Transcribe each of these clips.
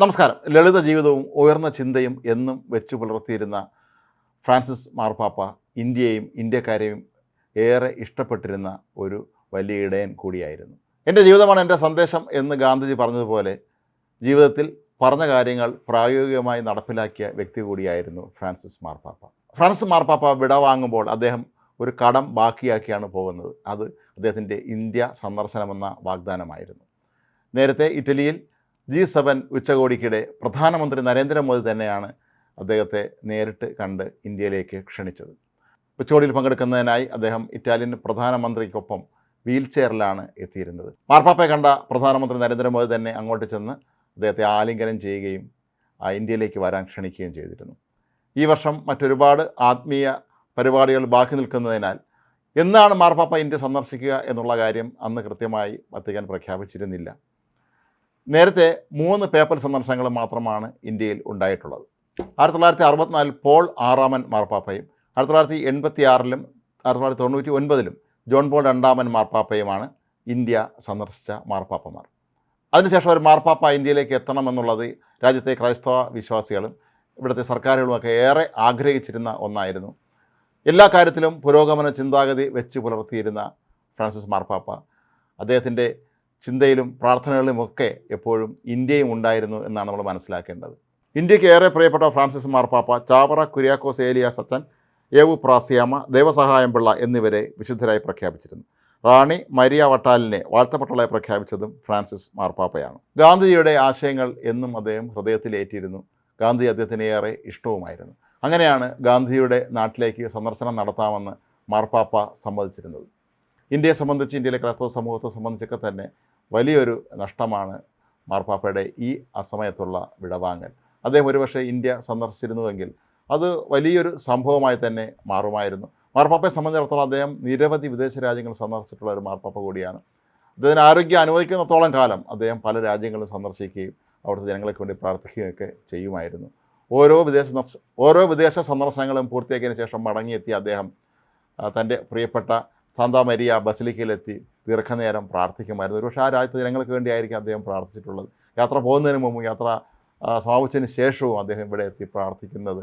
നമസ്കാരം. ലളിത ജീവിതവും ഉയർന്ന ചിന്തയും എന്നും വെച്ചു പുലർത്തിയിരുന്ന ഫ്രാൻസിസ് മാർപ്പാപ്പ ഇന്ത്യയെയും ഇന്ത്യക്കാരെയും ഏറെ ഇഷ്ടപ്പെട്ടിരുന്ന ഒരു വലിയ ഇടയൻ കൂടിയായിരുന്നു. എന്റെ ജീവിതമാണ് എന്റെ സന്ദേശം എന്ന് ഗാന്ധിജി പറഞ്ഞതുപോലെ ജീവിതത്തിൽ പറഞ്ഞ കാര്യങ്ങൾ പ്രായോഗികമായി നടപ്പിലാക്കിയ വ്യക്തി കൂടിയായിരുന്നു ഫ്രാൻസിസ് മാർപ്പാപ്പ ഫ്രാൻസിസ് മാർപ്പാപ്പ വിടവാങ്ങുമ്പോൾ അദ്ദേഹം ഒരു കടം ബാക്കിയാക്കിയാണ് പോകുന്നത്. അത് അദ്ദേഹത്തിന്റെ ഇന്ത്യ സന്ദർശനമെന്ന വാഗ്ദാനമായിരുന്നു. നേരത്തെ ഇറ്റലിയിൽ ജി സെവൻ ഉച്ചകോടിക്കിടെ പ്രധാനമന്ത്രി നരേന്ദ്രമോദി തന്നെയാണ് അദ്ദേഹത്തെ നേരിട്ട് കണ്ട് ഇന്ത്യയിലേക്ക് ക്ഷണിച്ചത്. ഉച്ചകോടിയിൽ പങ്കെടുക്കുന്നതിനായി അദ്ദേഹം ഇറ്റാലിയൻ പ്രധാനമന്ത്രിക്കൊപ്പം വീൽ ചെയറിലാണ് എത്തിയിരുന്നത്. മാർപ്പാപ്പയെ കണ്ട പ്രധാനമന്ത്രി നരേന്ദ്രമോദി തന്നെ അങ്ങോട്ട് ചെന്ന് അദ്ദേഹത്തെ ആലിംഗനം ചെയ്യുകയും ഇന്ത്യയിലേക്ക് വരാൻ ക്ഷണിക്കുകയും ചെയ്തിരുന്നു. ഈ വർഷം മറ്റൊരുപാട് ആത്മീയ പരിപാടികൾ ബാക്കി നിൽക്കുന്നതിനാൽ എന്നാണ് മാർപ്പാപ്പ ഇന്ത്യ സന്ദർശിക്കുക എന്നുള്ള കാര്യം അന്ന് കൃത്യമായി വത്തിക്കാൻ പ്രഖ്യാപിച്ചിരുന്നില്ല. നേരത്തെ മൂന്ന് പേപ്പൽ സന്ദർശനങ്ങൾ മാത്രമാണ് ഇന്ത്യയിൽ ഉണ്ടായിട്ടുള്ളത്. ആയിരത്തി തൊള്ളായിരത്തി അറുപത്തിനാലിൽ പോൾ ആറാമൻ മാർപ്പാപ്പയും ആയിരത്തി തൊള്ളായിരത്തി എൺപത്തി ആറിലും ആയിരത്തി തൊള്ളായിരത്തി തൊണ്ണൂറ്റി ഒൻപതിലും ജോൺ പോൾ രണ്ടാമൻ മാർപ്പാപ്പയുമാണ് ഇന്ത്യ സന്ദർശിച്ച മാർപ്പാപ്പമാർ. അതിനുശേഷം ഒരു മാർപ്പാപ്പ ഇന്ത്യയിലേക്ക് എത്തണമെന്നുള്ളത് രാജ്യത്തെ ക്രൈസ്തവ വിശ്വാസികളും ഇവിടുത്തെ സർക്കാരുകളുമൊക്കെ ഏറെ ആഗ്രഹിച്ചിരുന്ന ഒന്നായിരുന്നു. എല്ലാ കാര്യത്തിലും പുരോഗമന ചിന്താഗതി വെച്ച് പുലർത്തിയിരുന്ന ഫ്രാൻസിസ് മാർപ്പാപ്പ അദ്ദേഹത്തിന്റെ ചിന്തയിലും പ്രാർത്ഥനകളിലും ഒക്കെ എപ്പോഴും ഇന്ത്യയും ഉണ്ടായിരുന്നു എന്നാണ് നമ്മൾ മനസ്സിലാക്കേണ്ടത്. ഇന്ത്യയ്ക്ക് ഏറെ പ്രിയപ്പെട്ട ഫ്രാൻസിസ് മാർപ്പാപ്പ ചാവറ കുര്യാക്കോസ് ഏലിയ സച്ചൻ ഏവു പ്രാസിയാമ ദേവസഹായം പിള്ള എന്നിവരെ വിശുദ്ധരായി പ്രഖ്യാപിച്ചിരുന്നു. റാണി മരിയ വട്ടാലിനെ വാഴ്ത്തപ്പെട്ടളായി പ്രഖ്യാപിച്ചതും ഫ്രാൻസിസ് മാർപ്പാപ്പയാണ് ഗാന്ധിജിയുടെ ആശയങ്ങൾ എന്നും അദ്ദേഹം ഹൃദയത്തിലേറ്റിയിരുന്നു ഗാന്ധി അദ്ദേഹത്തിന് ഏറെ ഇഷ്ടവുമായിരുന്നു. അങ്ങനെയാണ് ഗാന്ധിയുടെ നാട്ടിലേക്ക് സന്ദർശനം നടത്താമെന്ന് മാർപ്പാപ്പ സമ്മതിച്ചിരുന്നത്. ഇന്ത്യയെ സംബന്ധിച്ച് ഇന്ത്യയിലെ ക്രൈസ്തവ സമൂഹത്തെ സംബന്ധിച്ചൊക്കെ തന്നെ വലിയൊരു നഷ്ടമാണ് മാർപ്പാപ്പയുടെ ഈ അസമയത്തുള്ള വിടവാങ്ങൽ. അദ്ദേഹം ഒരുപക്ഷെ ഇന്ത്യ സന്ദർശിച്ചിരുന്നുവെങ്കിൽ അത് വലിയൊരു സംഭവമായി തന്നെ മാറുമായിരുന്നു. മാർപ്പാപ്പയെ സംബന്ധിച്ചിടത്തോളം അദ്ദേഹം നിരവധി വിദേശ രാജ്യങ്ങൾ സന്ദർശിച്ചിട്ടുള്ള ഒരു മാർപ്പാപ്പ കൂടിയാണ്. അദ്ദേഹത്തിന് ആരോഗ്യം അനുവദിക്കുന്നിടത്തോളം കാലം അദ്ദേഹം പല രാജ്യങ്ങളും സന്ദർശിക്കുകയും അവിടുത്തെ ജനങ്ങൾക്ക് വേണ്ടി പ്രാർത്ഥിക്കുകയൊക്കെ ചെയ്യുമായിരുന്നു. ഓരോ വിദേശ ഓരോ വിദേശ സന്ദർശനങ്ങളും പൂർത്തിയാക്കിയതിന് ശേഷം മടങ്ങിയെത്തിയ അദ്ദേഹം തന്റെ പ്രിയപ്പെട്ട സാന്താ മരിയ ബസിലിക്കയിലെത്തി ദീർഘനേരം പ്രാർത്ഥിക്കുമായിരുന്നു. ഒരുപക്ഷെ ആ രാജ്യത്തെ ജനങ്ങൾക്ക് വേണ്ടിയായിരിക്കും അദ്ദേഹം പ്രാർത്ഥിച്ചിട്ടുള്ളത്. യാത്ര പോകുന്നതിന് മുമ്പ് യാത്ര സമാപിച്ചതിന് ശേഷവും അദ്ദേഹം ഇവിടെ എത്തി പ്രാർത്ഥിക്കുന്നത്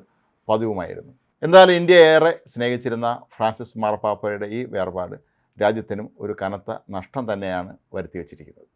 പതിവുമായിരുന്നു. എന്തായാലും ഇന്ത്യ ഏറെ സ്നേഹിച്ചിരുന്ന ഫ്രാൻസിസ് മാർപ്പാപ്പയുടെ ഈ വേർപാട് രാജ്യത്തിനും ഒരു കനത്ത നഷ്ടം തന്നെയാണ് വരുത്തി വച്ചിരിക്കുന്നത്